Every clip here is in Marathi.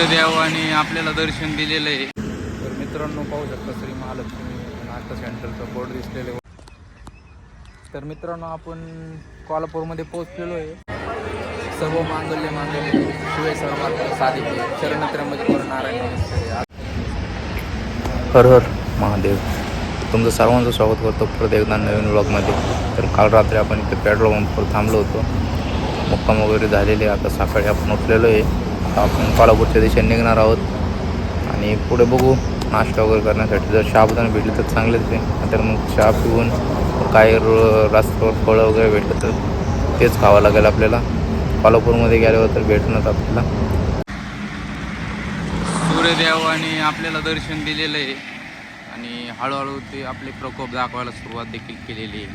सूर्यदेव आणि आपल्याला दर्शन दिलेलं आहे. तर मित्रांनो पाहू शकता श्री महालक्ष्मी नाट्य सेंटरचं बोर्ड दिसलेले तर मित्रांनो आपण कोल्हापूरमध्ये पोहोचलेलो आहे. सर्व मांगल्य मांगल्य शिवे सर्वात साधिके त्र्यंबकेश्वर नारायण. हर हर महादेव. तुमचं सर्वांचं स्वागत करतो परत एकदा नवीन व्लॉगमध्ये तर काल रात्री आपण इथे पेट्रोल पंपवर थांबलो होतो. मुक्काम वगैरे झालेले आता सकाळी आपण उठलेलो आहे. आपण कोल्हापूरच्या दिशेने निघणार आहोत. आणि पुढे बघू नाश्ता वगैरे करण्यासाठी. जर शाबुदाना भेटले तर चांगलेच आहे. तर मग चहा पिऊन काही रस्त्यावर फळं वगैरे भेटलं तर तेच खावं लागेल आपल्याला. कोल्हापूरमध्ये गेल्यावर तर भेटणार आपल्याला. सूर्यदेवाने आणि आपल्याला दर्शन दिलेलं आहे. आणि हळूहळू ते आपले प्रकोप दाखवायला सुरुवात देखील केलेली आहे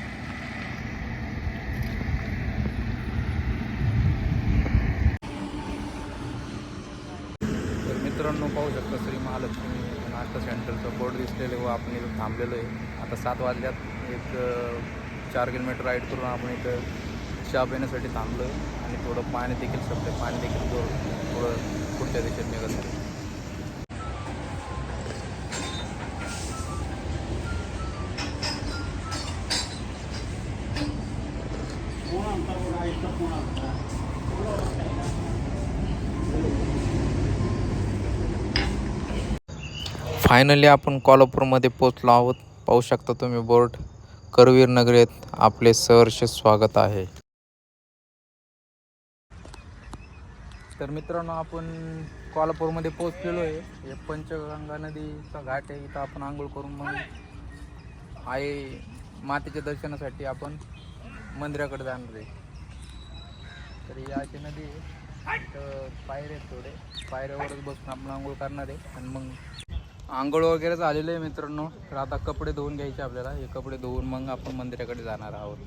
तर मित्रांनो पाहू शकता श्री महालक्ष्मी नाट्य सेंटरचं बोर्ड दिसलेलं व आपण इथं थांबलेलो आहे. आता सात वाजल्यात. एक चार किलोमीटर राईड करून आपण इथं चहा पिण्यासाठी थांबलो आहे आणि थोडं पाणी देखील सप्ते पाणी देखील थोडं पुढच्या दिशेत निघत आहे. फायनली आपण कोल्हापूरमध्ये पोचलो आहोत. पाहू शकता तुम्ही बोर्ड. करवीर नगरीत आपले सहर्ष स्वागत आहे. तर मित्रांनो आपण कोल्हापूरमध्ये पोहोचलेलो आहे. हे पंचगंगा नदीचा घाट आहे. इथं आपण आंघोळ करून मग आई मातेच्या दर्शनासाठी आपण मंदिराकडे जाणार आहे. तर ही अशी नदी आहे. तर पायऱ्या थोडे. पायऱ्यावरच बसून आपण आंघोळ करणार आहे. आणि मग आंघोळ वगैरे झालेलं आहे मित्रांनो. तर आता कपडे धुवून घ्यायचे आपल्याला. हे कपडे धुवून मग आपण मंदिराकडे जाणार आहोत.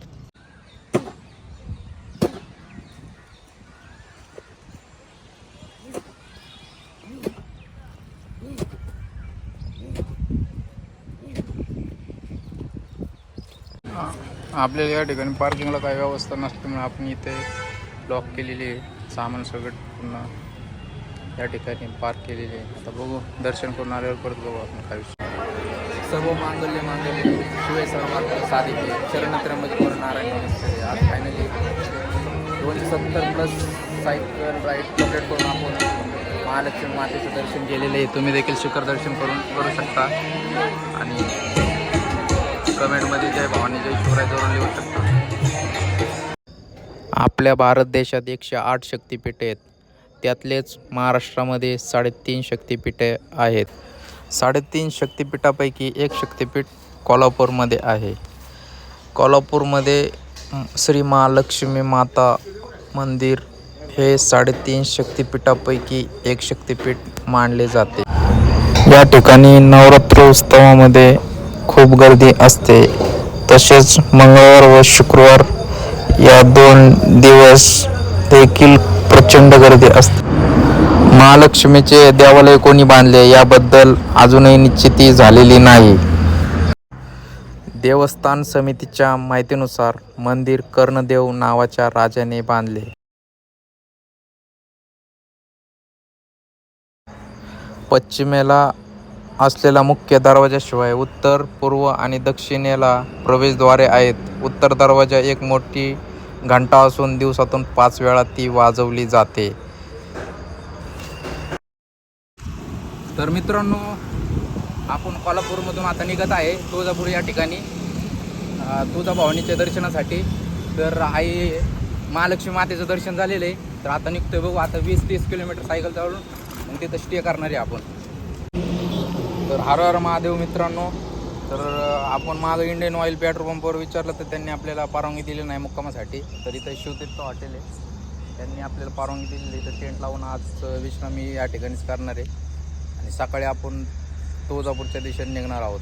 आपल्याला या ठिकाणी पार्किंगला काही व्यवस्था नसल्यामुळे आपण इथे लॉक केलेली आहे. सामान सगळं पुन्हा या ठिकाणी पार्क केलेली आहे. आता बघू दर्शन करून आल्यावर परत बघू आपण काय सर्व मांगल्य मांगल्य शिवे सर्वात साधिके शरण त्र्यंबकेश्वर नारायण आज फायनली दोनशे सत्तर प्लस सायकल राईड कंप्लीट करून आपण महालक्ष्मी मातेचं दर्शन केलेलं आहे. तुम्ही देखील शिखर दर्शन करून करू शकता. आणि कमेंटमध्ये जय भवानी जय शिवराय जरूर लिहू शकता. आपल्या भारत देशात एकशे आठ शक्तिपीठे आहेत. त्यातलेच महाराष्ट्रामध्ये साडेतीन शक्तिपीठे आहेत. साडेतीन शक्तिपीठापैकी एक शक्तिपीठ कोल्हापूरमध्ये आहे. कोल्हापूरमध्ये श्री महालक्ष्मी माता मंदिर हे साडेतीन शक्तिपीठापैकी एक शक्तिपीठ मानले जाते. या ठिकाणी नवरात्र उत्सवामध्ये खूप गर्दी असते. तसेच मंगळवार व शुक्रवार या दोन दिवस देखील प्रचंड गर्दी असते. महालक्ष्मीचे देवालय कोणी बांधले याबद्दल अजूनही निश्चिती झालेली नाही. देवस्थान समितीच्या माहितीनुसार मंदिर कर्णदेव नावाच्या राजाने बांधले. पश्चिमेला असलेला मुख्य दरवाजाशिवाय उत्तर पूर्व आणि दक्षिणेला प्रवेशद्वारे आहेत. उत्तर दरवाजा एक मोठी घंटा असून दिवसातून पाच वेळा ती वाजवली जाते. तर मित्रांनो आपण कोल्हापूरमधून आता निघत आहे तुळजापूर या ठिकाणी. तुळजाभवानीच्या दर्शनासाठी. तर आई महालक्ष्मी मातेचं दर्शन झालेलं आहे. तर आता निघतोय बघू आता वीस तीस किलोमीटर सायकल चालून. मग तिथं स्टे करणार आहे आपण. तर हर हर महादेव मित्रांनो तर आपण माझं इंडियन ऑइल पेट्रोल पंपवर विचारलं तर त्यांनी आपल्याला परवानगी दिली नाही मुक्कामासाठी. तर इथं शिवतीर्थ हॉटेल आहे. त्यांनी आपल्याला परवानगी दिलेली तर टेंट लावून आज विश्रामी या ठिकाणीच करणार आहे. आणि सकाळी आपण तुळजापूरच्या दिशेने निघणार आहोत.